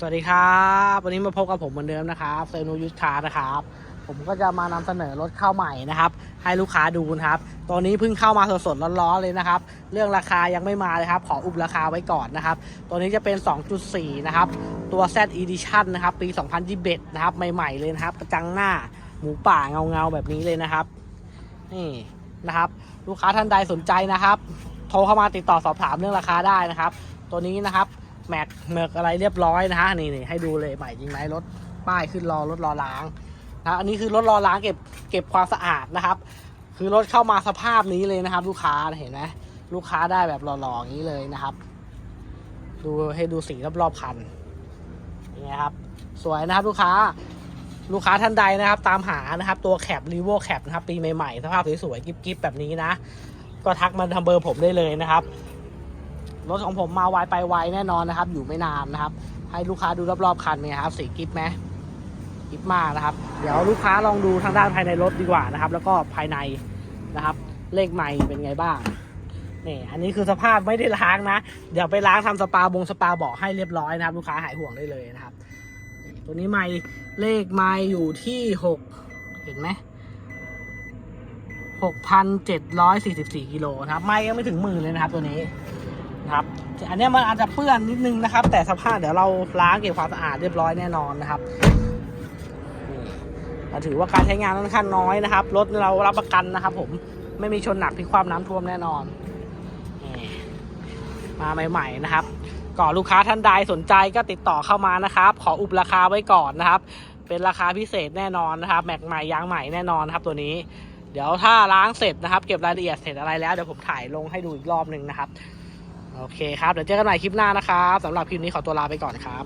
สวัสดีครับ วันนี้มาพบกับผมเหมือนเดิมนะครับเซนูยุทธานะครับ ผมก็จะมานำเสนอรถเข้าใหม่นะครับ ให้ลูกค้าดูนะครับตัวนี้เพิ่งเข้ามาสดๆร้อนๆเลยนะครับ เรื่องราคายังไม่มาเลยครับ ขออุบราคาไว้ก่อนนะครับ ตัวนี้จะเป็น 2.4 นะครับ ตัว Z Edition นะครับ ปี 2021 นะครับ ใหม่ๆเลยนะครับกระจังหน้าหมูป่าเงาๆแบบนี้เลยนะครับ นี่นะครับ ลูกค้าท่านใดสนใจนะครับ โทรเข้ามาติดต่อสอบถามเรื่องราคาได้นะครับ ตัวนี้นะครับ แม็กเมกอะไรเรียบร้อยนะฮะนี่นี่ให้ดูเลยใหม่จริงไหมรถป้ายขึ้นรอรถรอล้างนะอันนี้คือรถรอล้างเก็บเก็บความสะอาดนะครับ คือรถเข้ามาสภาพนี้เลยนะครับ ลูกค้าเห็นไหมลูกค้าได้แบบหล่อๆอย่างนี้เลยนะครับ ดูให้ดูสีรอบๆคันนี่ครับ สวยนะครับลูกค้าลูกค้าท่านใดนะครับ ตามหานะครับ ตัวแคปรีโวแคปนะครับ ปีใหม่ๆสภาพสวยๆกิ๊บๆแบบนี้นะ ก็ทักมาทาเบอร์ผมได้เลยนะครับ รถของผมมาไวไปไวแน่นอนนะครับ อยู่ไม่นานนะครับ ให้ลูกค้าดูรอบๆคันเนี่ยครับสีกิฟไหมกิฟมากนะครับ เดี๋ยวลูกค้าลองดูทางด้านภายในรถดีกว่านะครับ แล้วก็ภายในนะครับ เลขใหม่เป็นไงบ้างนี่อันนี้คือสภาพไม่ได้ล้างนะ เดี๋ยวไปล้างทำสปาบงสปาบาะให้เรียบร้อยนะครับ ลูกค้าหายห่วงได้เลยนะครับ ตัวนี้ไม่เลขไม่อยู่ที่หกเห็นไหมหกพันเจ็ดร้อยสี่สิบสี่กิโลนะครับ ไม่ยังไม่ถึงหมื่นเลยนะครับตัวนี้ นะครับ อันเนี้ยมันอาจจะเปื้อนนิดนึงนะครับ แต่สภาพเดี๋ยวเราล้างเก็บความสะอาดเรียบร้อยแน่นอนนะครับนี่ก็ถือว่าการใช้งานค่อนข้างน้อยนะครับ รถเรารับประกันนะครับ ผมไม่มีชนหนักพลิกความน้ำท่วมแน่นอนนี่มาใหม่ ๆ นะครับก่อนลูกค้าท่านใดสนใจก็ติดต่อเข้ามานะครับ ขออุบราคาไว้ก่อนนะครับ เป็นราคาพิเศษแน่นอนนะครับ แม็กใหม่ยางใหม่แน่นอนนะครับ ตัวนี้ เดี๋ยวถ้าล้างเสร็จนะครับ เก็บรายละเอียดเสร็จอะไรแล้วเดี๋ยวผมถ่ายลงให้ดูอีกรอบหนึ่งนะครับ โอเคครับ เดี๋ยวเจอกันใหม่คลิปหน้านะครับสำหรับคลิปนี้ขอตัวลาไปก่อนครับ